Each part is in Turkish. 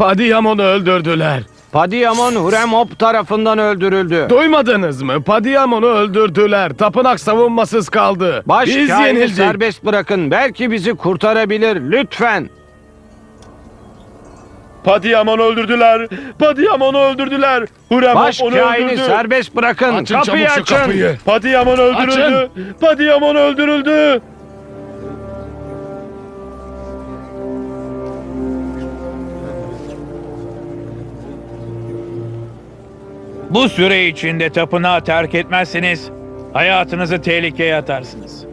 Padiyamon'u öldürdüler. Padiyamon Huremhop tarafından öldürüldü. Duymadınız mı? Padiyamon'u öldürdüler. Tapınak savunmasız kaldı. Baş Biz kahini yenildik. serbest bırakın. Belki bizi kurtarabilir. Lütfen. Padiyamon'u öldürdüler. Padiyamon'u öldürdüler. Hurem Baş onu kahini öldürdü. serbest bırakın. Açın kapıyı çabuk şu açın. kapıyı. Padiyamon öldürüldü. Padiyamon öldürüldü. Bu süre içinde tapınağı terk etmezseniz hayatınızı tehlikeye atarsınız.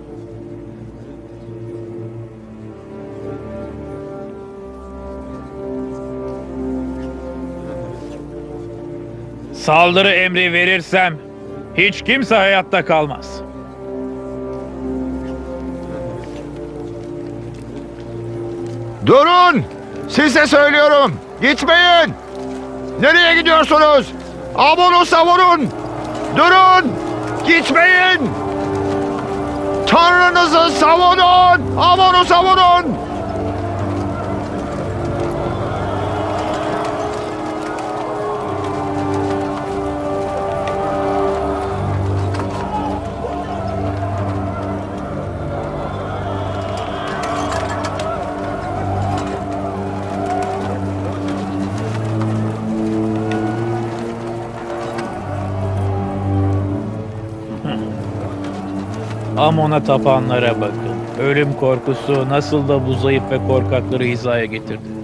Saldırı emri verirsem hiç kimse hayatta kalmaz. Durun! Size söylüyorum. Gitmeyin. Nereye gidiyorsunuz? Amon'u savurun. Durun! Gitmeyin! Tanrınızı savunun! Amon'u savunun! Amon'a tapanlara bakın. Ölüm korkusu nasıl da bu zayıf ve korkakları hizaya getirdi.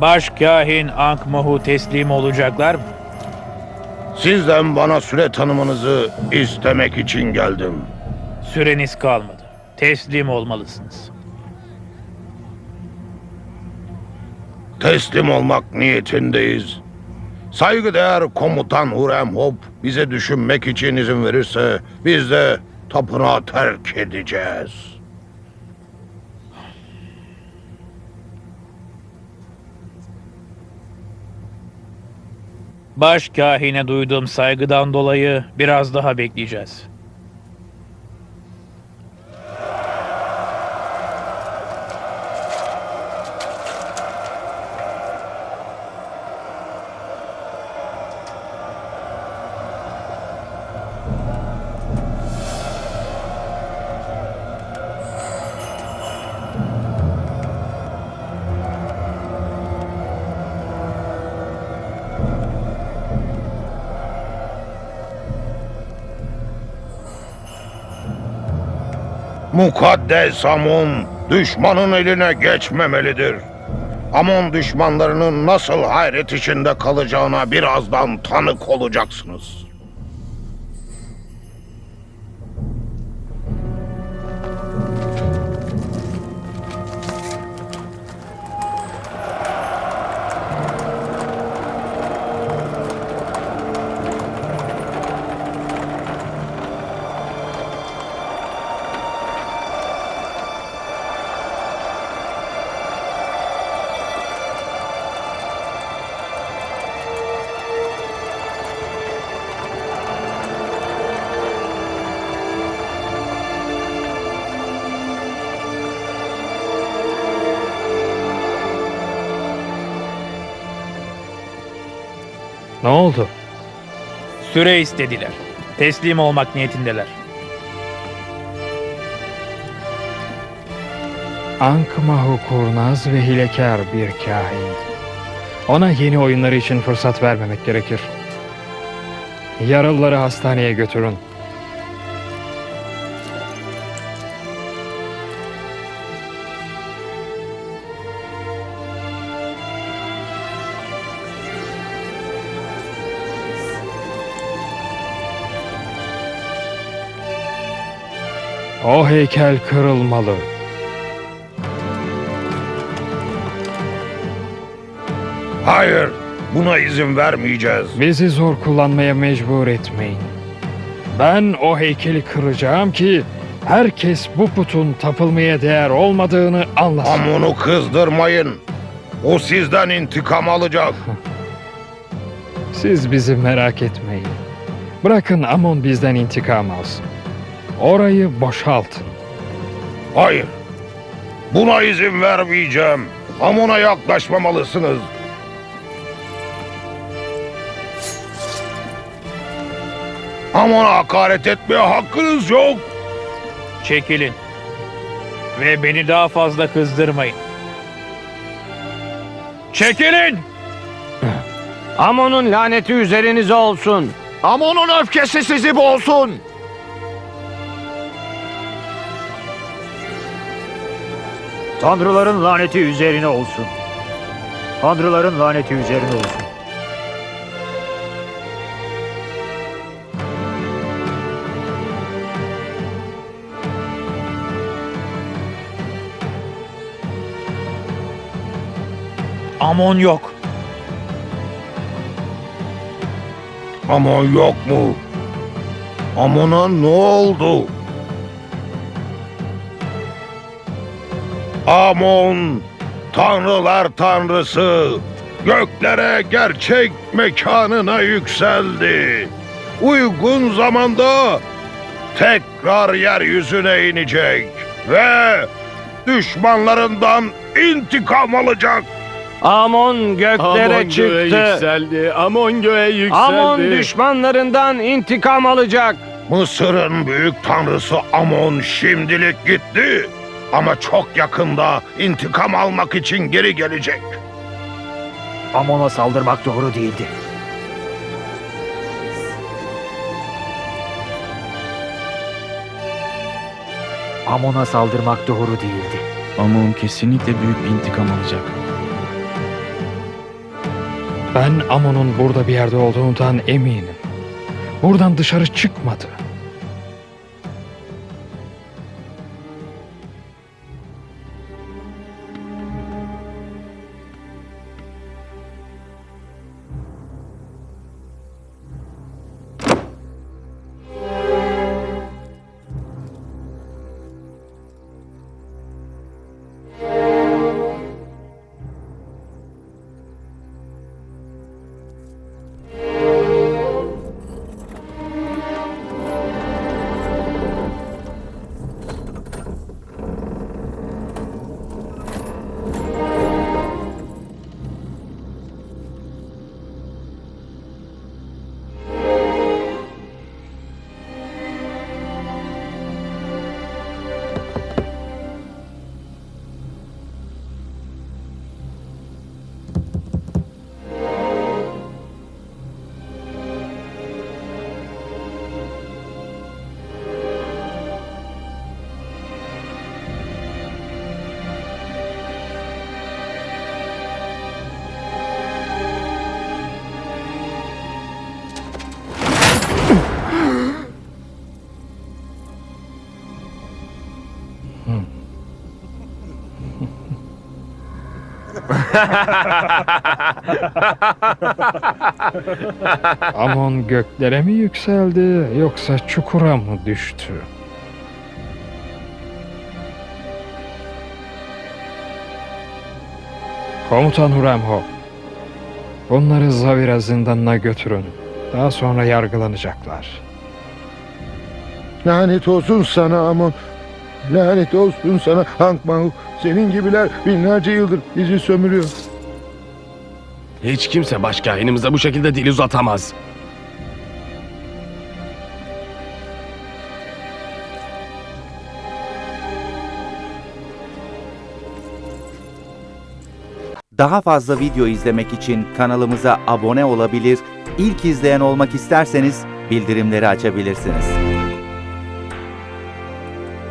Başkahin Ankmah'u teslim olacaklar mı? Sizden bana süre tanımanızı istemek için geldim. Süreniz kalmadı. Teslim olmalısınız. Teslim olmak niyetindeyiz. Saygıdeğer komutan Hurem Hop bize düşünmek için izin verirse biz de tapınağı terk edeceğiz. Başkahine duyduğum saygıdan dolayı biraz daha bekleyeceğiz. Mukaddes Amon düşmanın eline geçmemelidir. Amon düşmanlarının nasıl hayret içinde kalacağına birazdan tanık olacaksınız. Oldu? Süre istediler. Teslim olmak niyetindeler. Ankmahu kurnaz ve hilekar bir kahin. Ona yeni oyunları için fırsat vermemek gerekir. Yaralıları hastaneye götürün. O heykel kırılmalı. Hayır, buna izin vermeyeceğiz. Bizi zor kullanmaya mecbur etmeyin. Ben o heykeli kıracağım ki herkes bu putun tapılmaya değer olmadığını anlasın. Amon'u kızdırmayın. O sizden intikam alacak. Siz bizi merak etmeyin. Bırakın Amon bizden intikam alsın. Orayı boşaltın. Hayır. Buna izin vermeyeceğim. Amon'a yaklaşmamalısınız. Amon'a hakaret etmeye hakkınız yok. Çekilin. Ve beni daha fazla kızdırmayın. Çekilin! Amon'un laneti üzerinize olsun. Amon'un öfkesi sizi boğsun. Tanrıların laneti üzerine olsun. Tanrıların laneti üzerine olsun. Amon yok. Amon yok mu? Amon'a ne oldu? Amon, tanrılar tanrısı, göklere gerçek mekanına yükseldi. Uygun zamanda tekrar yeryüzüne inecek ve düşmanlarından intikam alacak. Amon göklere Amon göğe çıktı. yükseldi. Amon göğe yükseldi. Amon düşmanlarından intikam alacak. Mısır'ın büyük tanrısı Amon şimdilik gitti. Ama çok yakında intikam almak için geri gelecek. Amon'a saldırmak doğru değildi. Amon'a saldırmak doğru değildi. Amon kesinlikle büyük bir intikam alacak. Ben Amon'un burada bir yerde olduğundan eminim. Buradan dışarı çıkmadı. Amon göklere mi yükseldi yoksa çukura mı düştü? Komutan Huremho, bunları Zavira zindanına götürün. Daha sonra yargılanacaklar. Lanet olsun sana Amon. Lanet olsun sana Hank Mahu. Senin gibiler binlerce yıldır bizi sömürüyor. Hiç kimse baş kahinimize bu şekilde dil uzatamaz. Daha fazla video izlemek için kanalımıza abone olabilir, ilk izleyen olmak isterseniz bildirimleri açabilirsiniz.